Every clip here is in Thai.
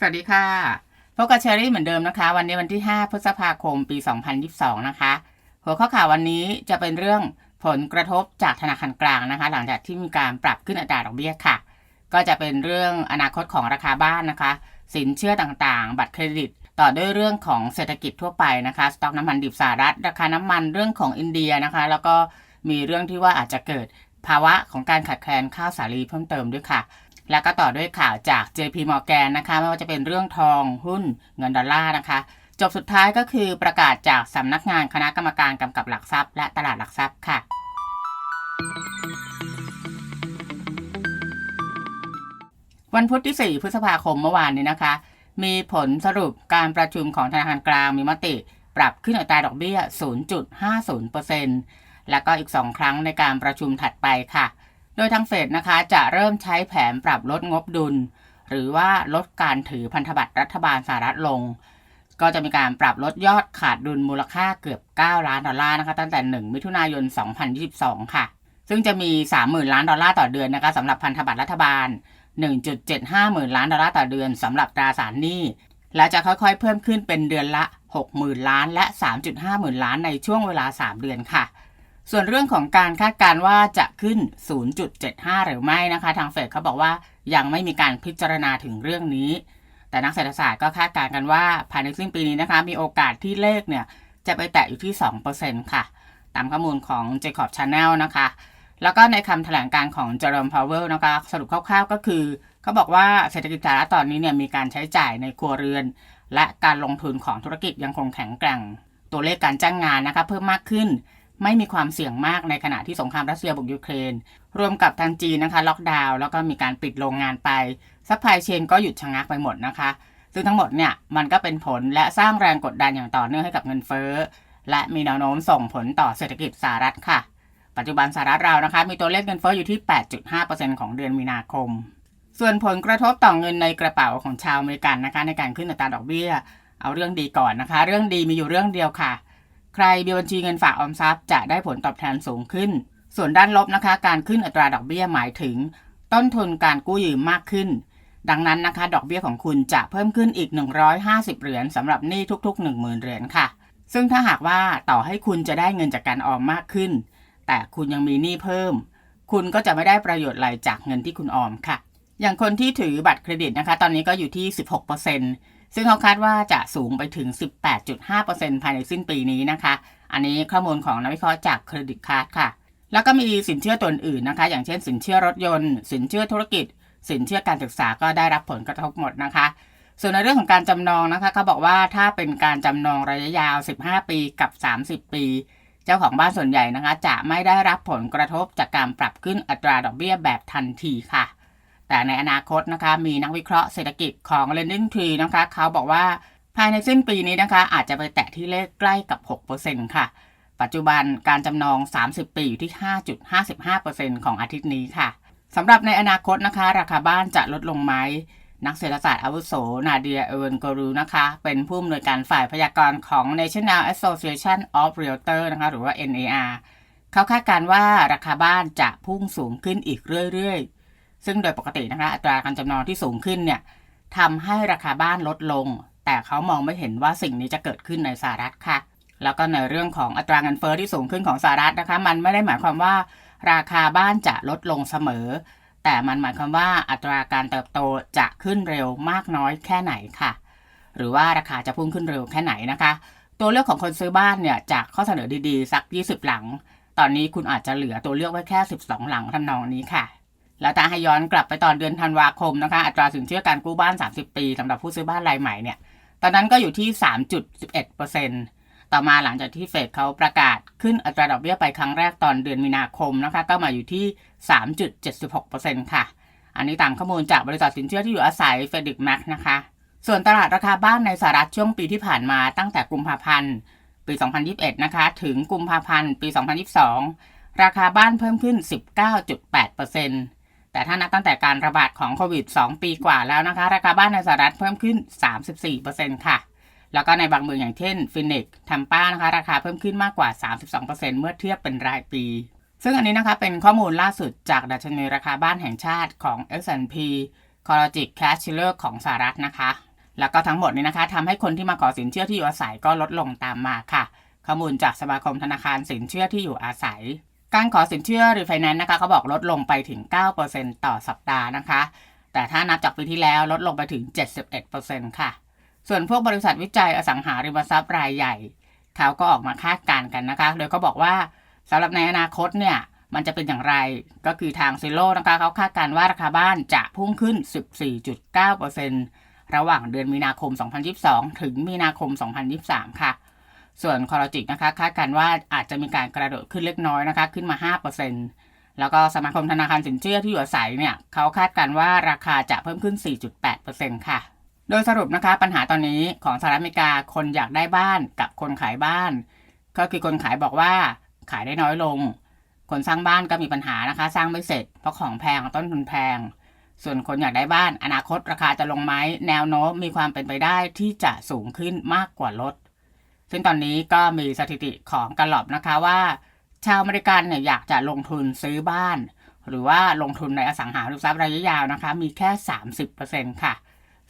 สวัสดีค่ะพบกับเชอรี่เหมือนเดิมนะคะ วันนี้วันที่ 5 พฤษภาคม ปี 2022 นะคะ หัวข้อข่าววันนี้จะเป็นเรื่องผลกระทบจากธนาคารกลางนะคะ หลังจากที่มีการปรับขึ้นอัตราดอกเบี้ยค่ะ ก็จะเป็นเรื่องอนาคตของราคาบ้านนะคะ สินเชื่อต่างๆ บัตรเครดิต ต่อด้วยเรื่องของเศรษฐกิจทั่วไปนะคะ สต็อกน้ำมันดิบสหรัฐ ราคาน้ำมันเรื่องของอินเดียนะคะ แล้วก็มีเรื่องที่ว่าอาจจะเกิดภาวะของการขาดแคลนข้าวสาลีเพิ่มเติมด้วยค่ะ แล้วก็ต่อด้วยข่าวจาก JP Morgan นะคะ ไม่ว่าจะเป็นเรื่องทองหุ้นเงินดอลลาร์นะคะ จบสุดท้ายก็คือประกาศจากสำนักงานคณะกรรมการกำกับหลักทรัพย์ และตลาดหลักทรัพย์ค่ะวันพุธที่ 4 พฤษภาคมเมื่อวานนี้นะคะ มีผลสรุปการประชุมของธนาคารกลางมีมติ ปรับขึ้นอัตราดอกเบี้ย 0.50%แล้วก็อีก 2 ครั้งในการประชุมถัดไปค่ะ โดยทางเฟดนะคะจะเริ่มใช้แผนปรับลดงบดุล หรือว่าลดการถือพันธบัตรรัฐบาลสหรัฐลง ก็จะมีการปรับลดยอดขาดดุลมูลค่าเกือบ 9 ล้านดอลลาร์นะคะตั้งแต่ 1 มิถุนายน 2022 ค่ะ ซึ่งจะมี 30,000 ล้านดอลลาร์ต่อเดือนนะคะสำหรับพันธบัตรรัฐบาล 1.75หมื่นล้านดอลลาร์ต่อเดือนสำหรับตราสารหนี้และจะค่อยๆ เพิ่มขึ้นเป็นเดือนละ 60,000 ล้านและ 3.5 หมื่นล้านในช่วงเวลา 3 เดือนค่ะ ส่วนเรื่องของการคาดการณ์ว่าจะขึ้น 0.75 หรือไม่นะคะ ทางเฟดเขาบอกว่ายังไม่มีการพิจารณาถึงเรื่องนี้ แต่นักเศรษฐศาสตร์ก็คาดการณ์กันว่าภายในสิ้นปีนี้นะคะ มีโอกาสที่เลขเนี่ยจะไปแตะอยู่ที่ 2%ค่ะ ตามข้อมูลของ Jacob Channel นะคะ แล้วก็ในคำแถลงการของเจอร์มพาวเวลนะคะ สรุปคร่าวๆก็คือ เขาบอกว่าเศรษฐกิจสหรัฐตอนนี้เนี่ยมีการใช้จ่ายในครัวเรือน และการลงทุนของธุรกิจยังคงแข็งแกร่ง ตัวเลขการจ้างงานนะคะเพิ่มมากขึ้น ไม่มีความเสี่ยงมากในขณะที่สงครามรัสเซียบุกยูเครน รวมกับทางจีนนะคะ ล็อกดาวน์แล้วก็มีการปิดโรงงานไปซัพพลายเชนก็หยุดชะงักไปหมดนะคะ ซึ่งทั้งหมดเนี่ยมันก็เป็นผลและสร้างแรงกดดันอย่างต่อเนื่องให้กับเงินเฟ้อ และมีแนวโน้มส่งผลต่อเศรษฐกิจสหรัฐค่ะ ปัจจุบันสหรัฐเรานะคะ มีตัวเลขเงินเฟ้ออยู่ที่ 8.5%ของเดือนมีนาคม ส่วนผลกระทบต่อเงินในกระเป๋าของชาวอเมริกันนะคะ ในการขึ้นอัตราดอกเบี้ย เอาเรื่องดีก่อนนะคะ เรื่องดีมีอยู่เรื่องเดียวค่ะ ใครมีบัญชีเงินฝากออมทรัพย์จะได้ผลตอบแทนสูงขึ้น ส่วนด้านลบนะคะ การขึ้นอัตราดอกเบี้ยหมายถึง ต้นทุนการกู้ยืมมากขึ้น ดังนั้นนะคะ ดอกเบี้ยของคุณจะเพิ่มขึ้นอีก 150 เหรียญสำหรับหนี้ทุก ๆ 10,000 เหรียญค่ะ ซึ่งถ้าหากว่าต่อให้คุณจะได้เงินจากการออมมากขึ้น แต่คุณยังมีหนี้เพิ่ม คุณก็จะไม่ได้ประโยชน์อะไรจากเงินที่คุณออมค่ะ อย่างคนที่ถือบัตรเครดิตนะคะ ตอนนี้ก็อยู่ที่ 16% ซึ่งเขาคาดว่าจะสูงไปถึง 18.5%ภายในสิ้นปีนี้นะคะ อันนี้ข้อมูลของนักวิเคราะห์จากเครดิตคาร์ดค่ะ แล้วก็มีสินเชื่อตัวอื่นนะคะ อย่างเช่น สินเชื่อรถยนต์ สินเชื่อธุรกิจ สินเชื่อการศึกษาก็ได้รับผลกระทบหมดนะคะ ส่วนในเรื่องของการจำนองนะคะเขาบอกว่าถ้าเป็นการจำนองระยะยาว 15 ปีกับ 30 ปี เจ้าของบ้านส่วนใหญ่นะคะ จะไม่ได้รับผลกระทบจากการปรับขึ้นอัตราดอกเบี้ยแบบทันทีค่ะ แต่ในอนาคตนะคะมีนักวิเคราะห์เศรษฐกิจของ Lending Tree นะคะเขาบอกว่าภายในสิ้นปีนี้นะคะ อาจจะไปแตะที่เลขใกล้กับ 6%ค่ะ ปัจจุบันการจำนอง 30 ปีอยู่ที่ 5.55%ของอาทิตย์นี้ค่ะสำหรับในอนาคตนะคะ ราคาบ้านจะลดลงไหมนักเศรษฐศาสตร์อาวุโส นาเดีย เอเวนกรูนะคะ เป็นผู้อำนวยการฝ่ายพยากรณ์ของ National Association of Realtor นะคะ หรือว่า NAR เขาคาดการว่าราคาบ้านจะพุ่งสูงขึ้นอีกเรื่อยๆ ซึ่งโดยปกตินะคะอัตราการจำนองที่สูงขึ้นเนี่ยทำให้ราคาบ้านลดลง แต่เขามองไม่เห็นว่าสิ่งนี้จะเกิดขึ้นในสหรัฐค่ะ แล้วก็ในเรื่องของอัตราเงินเฟ้อที่สูงขึ้นของสหรัฐนะคะ มันไม่ได้หมายความว่า ราคาบ้านจะลดลงเสมอ แต่มันหมายความว่าอัตราการเติบโตจะขึ้นเร็วมากน้อยแค่ไหนค่ะ หรือว่าราคาจะพุ่งขึ้นเร็วแค่ไหนนะคะ ตัวเลือกของคนซื้อบ้านเนี่ยจากข้อเสนอดีๆ สัก 20 หลัง ตอนนี้คุณอาจจะเหลือตัวเลือกไว้แค่ 12 หลังทำนองนี้ค่ะ แล้วถ้าให้ย้อนกลับไปตอนเดือนธันวาคมนะคะอัตราสินเชื่อการกู้บ้าน 30 ปีสำหรับผู้ซื้อบ้านรายใหม่เนี่ยตอนนั้นก็อยู่ที่ 3.11%ต่อมาหลังจากที่เฟดเขาประกาศขึ้นอัตราดอกเบี้ยไปครั้งแรกตอนเดือนมีนาคมนะคะก็มาอยู่ที่ 3.76%ค่ะ อันนี้ตามข้อมูลจากบริษัทสินเชื่อที่อยู่อาศัยเฟดิกแม็กนะคะ ส่วนตลาดราคาบ้านในสหรัฐช่วงปีที่ผ่านมาตั้งแต่กุมภาพันธ์ปี 2021 นะคะ ถึงกุมภาพันธ์ปี 2022 ราคาบ้านเพิ่มขึ้น 19.8% แต่ถ้านับตั้งแต่การระบาดของโควิด 2 ปีกว่าแล้วนะคะ ราคาบ้านในสหรัฐเพิ่มขึ้น 34%ค่ะ แล้วก็ในบางเมืองอย่างเช่นฟินิกซ์ทัมป้านะคะ ราคาเพิ่มขึ้นมากกว่า 32%เมื่อเทียบเป็นรายปี ซึ่งอันนี้นะคะเป็นข้อมูลล่าสุดจากดัชนีราคาบ้านแห่งชาติของ S&P c o l l g i c Cash Chiller ของสหรัฐนะคะ แล้วก็ทั้งหมดนี้นะคะทำให้คนที่มาขอสินเชื่อที่อยู่อาศัยก็ลดลงตามมาค่ะ ข้อมูลจากสมาคมธนาคารสินเชื่อที่อยู่อาศัย การขอสินเชื่อรีไฟแนนซ์นะคะเขาบอกลดลงไปถึง 9%ต่อสัปดาห์นะคะ แต่ถ้านับจากปีที่แล้วลดลงไปถึง 71%ค่ะ ส่วนพวกบริษัทวิจัยอสังหาริมทรัพย์รายใหญ่เขาก็ออกมาคาดการณ์กันนะคะ โดยเขาบอกว่าสำหรับในอนาคตเนี่ยมันจะเป็นอย่างไรก็คือทางซิโลนะคะเขาคาดการณ์ว่าราคาบ้านจะพุ่งขึ้น 14.9%ระหว่างเดือนมีนาคม 2022 ถึงมีนาคม 2023 ค่ะ ส่วนคอร์จิกนะคะคาดการว่าอาจจะมีการกระโดดขึ้นเล็กน้อยนะคะ ขึ้นมา 5%แล้วก็สมาคมธนาคารสินเชื่อที่อยู่อาศัยเนี่ยเขาคาดการว่าราคาจะเพิ่มขึ้น 4.8%ค่ะ โดยสรุปนะคะปัญหาตอนนี้ของสหรัฐอเมริกาคนอยากได้บ้านกับคนขายบ้าน ก็คือคนขายบอกว่าขายได้น้อยลง คนสร้างบ้านก็มีปัญหานะคะ สร้างไม่เสร็จเพราะของแพงต้นทุนแพง ส่วนคนอยากได้บ้าน อนาคตราคาจะลงไหมแนวโน้มมีความเป็นไปได้ที่จะสูงขึ้นมากกว่าลด ซึ่งตอนนี้ก็มีสถิติของกระหลอบนะคะว่า ชาวอเมริกันเนี่ยอยากจะลงทุนซื้อบ้าน หรือว่าลงทุนในอสังหาริมทรัพย์ระยะยาวนะคะ มีแค่ 30%ค่ะ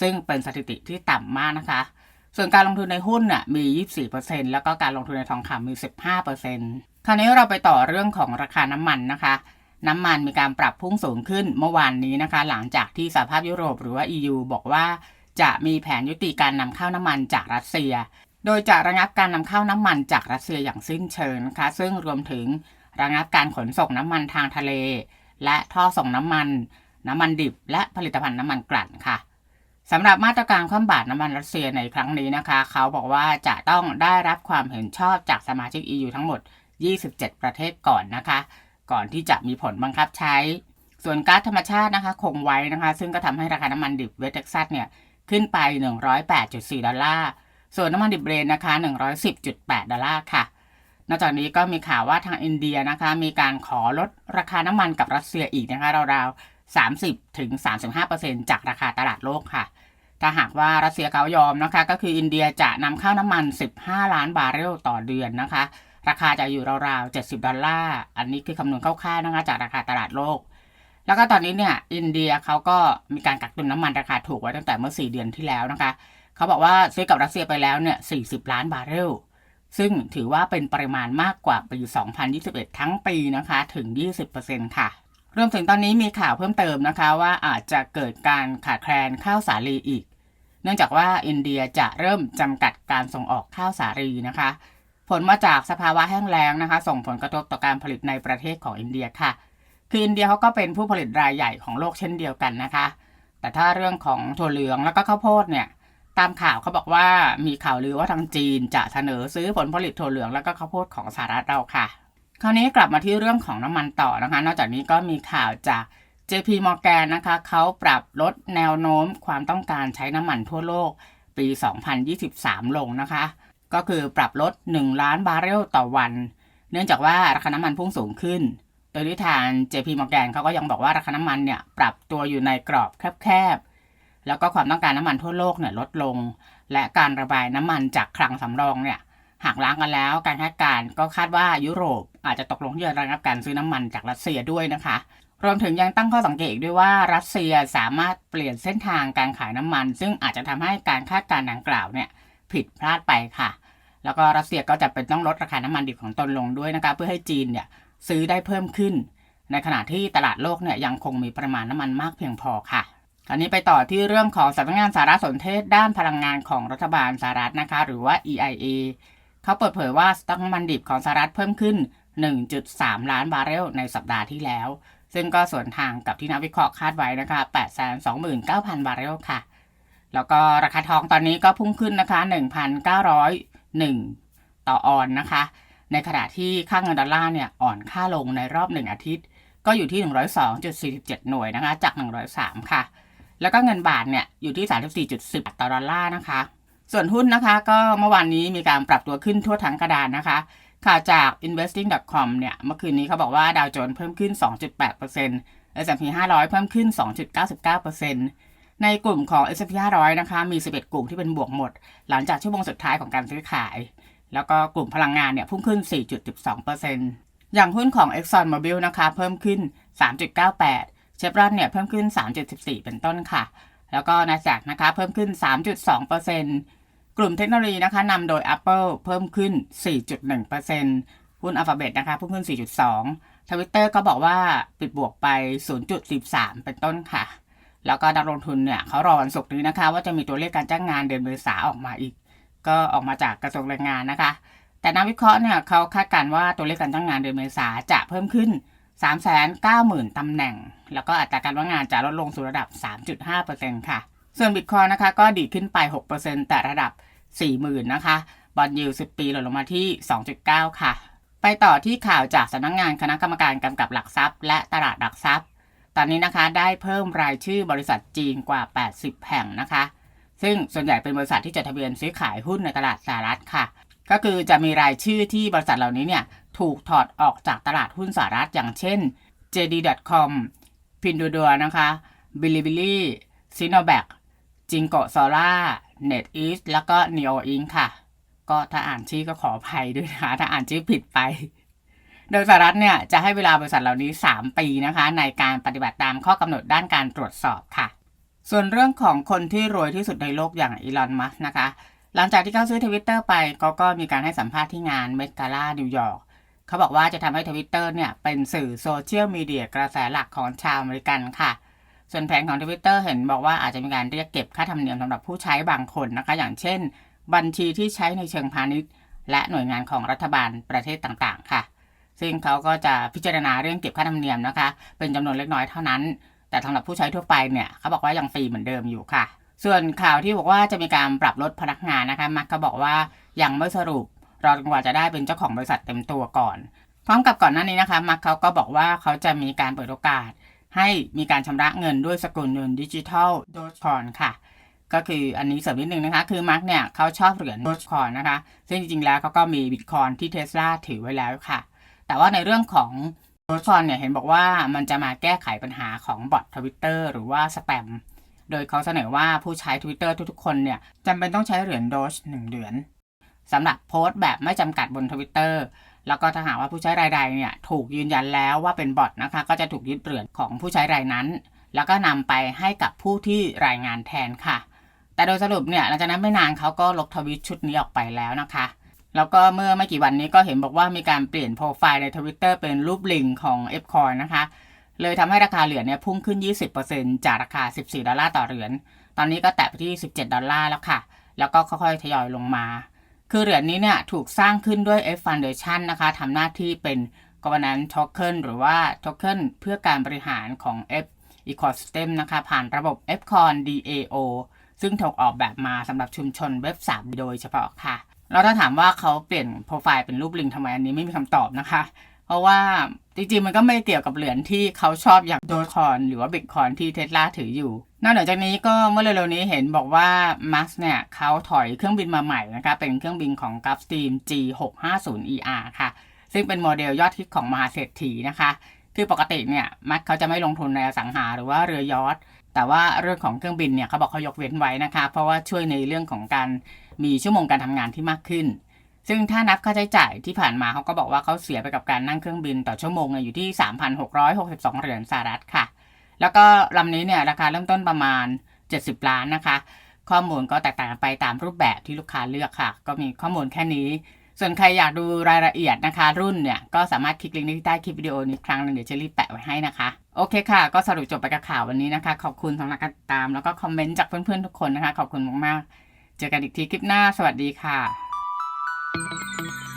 ซึ่งเป็นสถิติที่ต่ำมากนะคะ ส่วนการลงทุนในหุ้นน่ะมี 24%แล้วก็การลงทุนในทองคำมี 15%คราวนี้เราไปต่อเรื่องของราคาน้ำมันนะคะน้ำมันมีการปรับพุ่งสูงขึ้นเมื่อวานนี้นะคะ หลังจากที่สหภาพยุโรปหรือว่า EU บอกว่าจะมีแผนยุติการนำเข้าน้ำมันจากรัสเซีย โดยจะระงับการนำเข้าน้ำมันจากรัสเซียอย่างสิ้นเชิงนะคะ ซึ่งรวมถึงระงับการขนส่งน้ำมันทางทะเล และท่อส่งน้ำมัน น้ำมันดิบ และผลิตภัณฑ์น้ำมันกลั่นค่ะสำหรับมาตรการคว่ำบาตรน้ำมันรัสเซียในครั้งนี้นะคะ เขาบอกว่าจะต้องได้รับความเห็นชอบจากสมาชิก EU ทั้งหมด 27 ประเทศก่อนนะคะ ก่อนที่จะมีผลบังคับใช้ ส่วนก๊าซธรรมชาตินะคะ คงไว้นะคะ ซึ่งก็ทำให้ราคาน้ำมันดิบเวสเท็กซัสเนี่ยขึ้นไป 108.4 ดอลลาร์ ส่วนน้ำมันดิบเบรนนะคะ 110.8 ดอลลาร์ค่ะ นอกจากนี้ก็มีข่าวว่าทางอินเดียนะคะ มีการขอลดราคาน้ำมันกับรัสเซียอีกนะคะราวๆ 30ถึง35%จากราคาตลาดโลกค่ะ ถ้าหากว่ารัสเซียเขายอมนะคะ ก็คืออินเดียจะนำเข้าน้ำมัน 15 ล้านบาร์เรลต่อเดือนนะคะ ราคาจะอยู่ราวๆ 70 ดอลลาร์ อันนี้คือคำนวณคร่าวๆนะคะจากราคาตลาดโลกแล้วก็ตอนนี้เนี่ยอินเดียเขาก็มีการกักตุนน้ำมันราคาถูกไว้ตั้งแต่เมื่อ 4 เดือนที่แล้วนะคะ เขาบอกว่าซื้อกับรัสเซียไปแล้วเนี่ย 40 ล้านบาร์เรล ซึ่งถือว่าเป็นปริมาณมากกว่าปี 2021 ทั้งปีนะคะ ถึง 20%ค่ะ รวมถึงตอนนี้มีข่าวเพิ่มเติมนะคะว่าอาจจะเกิดการขาดแคลนข้าวสาลีอีก เนื่องจากว่าอินเดียจะเริ่มจำกัดการส่งออกข้าวสาลีนะคะ ผลมาจากสภาวะแห้งแล้งนะคะ ส่งผลกระทบต่อการผลิตในประเทศของอินเดียค่ะคืออินเดียเขาก็เป็นผู้ผลิตรายใหญ่ของโลกเช่นเดียวกันนะคะ แต่ถ้าเรื่องของถั่วเหลืองแล้วก็ข้าวโพดเนี่ย ตามข่าวเขาบอกว่ามีข่าวลือว่าทางจีนจะเสนอซื้อผลผลิตถั่วเหลืองแล้วก็ข้าวโพดของสหรัฐเราค่ะ คราวนี้กลับมาที่เรื่องของน้ำมันต่อนะคะ นอกจากนี้ก็มีข่าวจาก JP Morgan นะคะเขาปรับลดแนวโน้มความต้องการใช้น้ำมันทั่วโลกปี 2023 ลงนะคะ ก็คือปรับลด 1 ล้านบาร์เรลต่อวัน เนื่องจากว่าราคาน้ำมันพุ่งสูงขึ้น โดยที่ทาง JP Morgan เขาก็ยังบอกว่าราคาน้ำมันเนี่ยปรับตัวอยู่ในกรอบแคบ แล้วก็ความต้องการน้ำมันทั่วโลกเนี่ยลดลง และการระบายน้ำมันจากคลังสำรองเนี่ยหากล้างกันแล้วการคาดการณ์ก็คาดว่ายุโรปอาจจะตกลงที่จะระงับการซื้อน้ำมันจากรัสเซียด้วยนะคะรวมถึงยังตั้งข้อสังเกตอีกด้วยว่ารัสเซียสามารถเปลี่ยนเส้นทางการขายน้ำมัน ซึ่งอาจจะทำให้การคาดการณ์ดังกล่าวเนี่ยผิดพลาดไปค่ะ แล้วก็รัสเซียก็จะเป็นต้องลดราคาน้ำมันดิบของตนลงด้วยนะคะเพื่อให้จีนเนี่ยซื้อได้เพิ่มขึ้น ในขณะที่ตลาดโลกเนี่ยยังคงมีปริมาณน้ำมันมากเพียงพอค่ะ คราวนี้ไปต่อที่เรื่องของสำนักงานสารสนเทศด้านพลังงานของรัฐบาลสหรัฐนะคะ หรือว่า EIA เขาเปิดเผยว่าสต็อกน้ำมันดิบของสหรัฐเพิ่มขึ้น 1.3 ล้านบาร์เรลในสัปดาห์ที่แล้ว ซึ่งก็ส่วนทางกับที่นักวิเคราะห์คาดไว้นะคะ829,000 บาร์เรลค่ะ แล้วก็ราคาทองตอนนี้ก็พุ่งขึ้นนะคะ 1,901 ต่อออนนะคะ ในขณะที่ค่าเงินดอลลาร์เนี่ยอ่อนค่าลงในรอบหนึ่งอาทิตย์ ก็อยู่ที่ 102.47 หน่วยนะคะ จาก 103 ค่ะ แล้วก็เงินบาทเนี่ยอยู่ที่ 34.10 ต่อดอลลาร์นะคะ ส่วนหุ้นนะคะ ก็เมื่อวานนี้มีการปรับตัวขึ้นทั่วทั้งกระดานนะคะ ข่าวจาก investing.com เนี่ยเมื่อคืนนี้เขาบอกว่าดาวโจนส์เพิ่มขึ้น 2.8% S&P 500 เพิ่มขึ้น 2.99%ในกลุ่มของ S&P 500 นะคะ มี 11 กลุ่มที่เป็นบวกหมด หลังจากชั่วโมงสุดท้ายของการซื้อขาย แล้วก็กลุ่มพลังงานเนี่ยพุ่งขึ้น 4.12%อย่างหุ้นของ ExxonMobil นะคะ เพิ่มขึ้น 3.98 เชฟรอนเนี่ยเพิ่มขึ้น 3.14 เป็นต้นค่ะ แล้วก็ NASDAQ นะคะเพิ่มขึ้น 3.2%กลุ่มเทคโนโลยีนะคะนำโดย Apple เพิ่มขึ้น 4.1%หุ้น Alphabet นะคะเพิ่มขึ้น 4.2 Twitter ก็บอกว่าปิดบวกไป 0.13 เป็นต้นค่ะ แล้วก็นักลงทุนเนี่ยเขารอวันศุกร์นี้นะคะ ว่าจะมีตัวเลขการจ้างงานเดือนเมษาออกมาอีก ก็ออกมาจากกระทรวงแรงงานนะคะ แต่นักวิเคราะห์เนี่ยเขาคาดการณ์ว่าตัวเลขการจ้างงานเดือนเมษาจะเพิ่มขึ้น 390,000ตำแหน่ง แล้วก็อัตราการว่างงานจะลดลงสู่ระดับ 3.5%ค่ะ ส่วนบิตคอยนะคะก็ดีขึ้นไป 6%แต่ระดับ 40,000นะคะบอลยู10 ปีหลดลงมาที่ 2.9 ค่ะ ไปต่อที่ข่าวจากสำนักงงานคณะกรรมการกำกับหลักทรัพย์ และตลาดหลักทรัพย์ ตอนนี้นะคะได้เพิ่มรายชื่อบริษัทจีนกว่า 80 แห่งนะคะ ซึ่งส่วนใหญ่เป็นบริษัทที่จดทะเบียนซื้อขายหุ้นในตลาดสหรัฐค่ะ ก็คือจะมีรายชื่อที่บริษัทเหล่านี้เนี่ย ถูกถอดออกจากตลาดหุ้นสหรัฐอย่างเช่น JD.com Pinduoduo นะคะ Bilibili Sinovac Jinko Solar NetEase แล้วก็ Neo Inc ค่ะ ก็ถ้าอ่านชื่อก็ขออภัยด้วยนะคะ ถ้าอ่านชื่อผิดไป โดยสหรัฐเนี่ย จะให้เวลาบริษัทเหล่านี้ 3 ปีนะคะ ในการปฏิบัติตามข้อกำหนดด้านการตรวจสอบค่ะ ส่วนเรื่องของคนที่รวยที่สุดในโลกอย่างอีลอน มัสนะคะ หลังจากที่เขาซื้อทวิตเตอร์ไปเขาก็มีการให้สัมภาษณ์ที่งานเมกาล่านิวยอร์ก เขาบอกว่าจะทำให้ทวิตเตอร์เนี่ยเป็นสื่อโซเชียลมีเดียกระแสหลักของชาวอเมริกันค่ะส่วนแผนของทวิตเตอร์เห็นบอกว่าอาจจะมีการเรียกเก็บค่าธรรมเนียมสำหรับผู้ใช้บางคนนะคะ อย่างเช่น บัญชีที่ใช้ในเชิงพาณิชย์ และหน่วยงานของรัฐบาลประเทศต่างๆ ค่ะ ซึ่งเขาก็จะพิจารณาเรื่องเก็บค่าธรรมเนียมนะคะ เป็นจำนวนเล็กน้อยเท่านั้น แต่สำหรับผู้ใช้ทั่วไปเนี่ยเขาบอกว่ายังฟรีเหมือนเดิมอยู่ค่ะ ส่วนข่าวที่บอกว่าจะมีการปรับลดพนักงานนะคะมักก็บอกว่ายังไม่สรุป รอจนกว่าจะได้เป็นเจ้าของบริษัทเต็มตัวก่อน พร้อมกับก่อนหน้านี้นะคะมักเขาก็บอกว่าเขาจะมีการเปิดโอกาส ให้มีการชำระเงินด้วยสกุลเงินดิจิทัลโดจคอนค่ะก็คืออันนี้เสริมนิดนึงนะคะ คือมาร์กเนี่ยเขาชอบเหรียญโดจคอนนะคะ ซึ่งจริงๆแล้วเขาก็มีบิตคอยที่เทสลาถือไว้แล้วค่ะ แต่ว่าในเรื่องของโดจคอนเนี่ยเห็นบอกว่ามันจะมาแก้ไขปัญหาของบอททวิตเตอร์หรือว่าสแปม โดยเขาเสนอว่าผู้ใช้ Twitter ทุกๆคนเนี่ยจำเป็นต้องใช้เหรียญโดจหนึ่งเหรียญ สำหรับโพสต์แบบไม่จำกัดบน Twitter แล้วก็ถ้าหากว่าผู้ใช้รายใดเนี่ยถูกยืนยันแล้วว่าเป็นบอทนะคะ ก็จะถูกยึดเหรียญของผู้ใช้รายนั้น แล้วก็นำไปให้กับผู้ที่รายงานแทนค่ะ แต่โดยสรุปเนี่ยหลังจากนั้นไม่นานเขาก็ลบทวิตชุดนี้ออกไปแล้วนะคะ แล้วก็เมื่อไม่กี่วันนี้ก็เห็นบอกว่ามีการเปลี่ยนโปรไฟล์ใน Twitter เป็นรูปลิงของ f c o i n นะคะ เลยทำให้ราคาเหรียญเนี่ยพุ่งขึ้น 20%จากราคา 14 ดอลลาร์ต่อเหรียญ ตอนนี้ก็แตะไปที่ 17 ดอลลาร์แล้วค่ะ แล้วก็ค่อยๆทยอยลงมา คือเหรียญนี้เนี่ยถูกสร้างขึ้นด้วย F Foundation นะคะทำหน้าที่เป็น governance token หรือว่า token เพื่อการบริหารของ F ecosystem นะคะ ผ่านระบบ Fcoin DAO ซึ่งถูกออกแบบมาสำหรับชุมชนเว็บ3โดยเฉพาะค่ะแล้วถ้าถามว่าเขาเปลี่ยนโปรไฟล์เป็นรูปลิงทำไมอันนี้ไม่มีคำตอบนะคะ เพราะว่า จริงๆ มันก็ไม่ได้เกี่ยวกับเหรียญที่เขาชอบอย่างโดคอนหรือว่าบิตคอยที่เทสลาถืออยู่ นอกจากนี้ก็เมื่อเร็วๆนี้เห็นบอกว่ามัสเนี่ยเขาถอยเครื่องบินมาใหม่นะคะเป็นเครื่องบินของ Gulfstream G650ER ค่ะ ซึ่งเป็นโมเดลยอดฮิตของมหาเศรษฐีนะคะคือปกติเนี่ยมัสเขาจะไม่ลงทุนในอสังหาหรือว่าเรือยอทแต่ว่าเรื่องของเครื่องบินเนี่ยเขาบอกเขายกเว้นไว้นะคะ เพราะว่าช่วยในเรื่องของการมีชั่วโมงการทำงานที่มากขึ้น ซึ่งถ้านับค่าใช้จ่ายที่ผ่านมาเขาก็บอกว่าเขาเสียไปกับการนั่งเครื่องบินต่อชั่วโมงอยู่ที่ 3,662 เหรียญสหรัฐค่ะ แล้วก็ลำนี้เนี่ยราคาเริ่มต้นประมาณ 70 ล้านนะคะ ข้อมูลก็แตกต่างไปตามรูปแบบที่ลูกค้าเลือกค่ะ ก็มีข้อมูลแค่นี้ ส่วนใครอยากดูรายละเอียดนะคะ รุ่นเนี่ยก็สามารถคลิกลิงก์ที่ใต้คลิปวิดีโอนี้ครั้งหนึงเดี๋ยวเชอรี่แปะไว้ให้นะคะ โอเคค่ะ ก็สรุปจบไปกับข่าววันนี้นะคะ ขอบคุณสำหรับการติดตาม แล้วก็คอมเมนต์จากเพื่อนๆทุกคนนะคะ ขอบคุณมากๆ เจอกันอีกทีคลิปหน้า สวัสดีค่ะ Música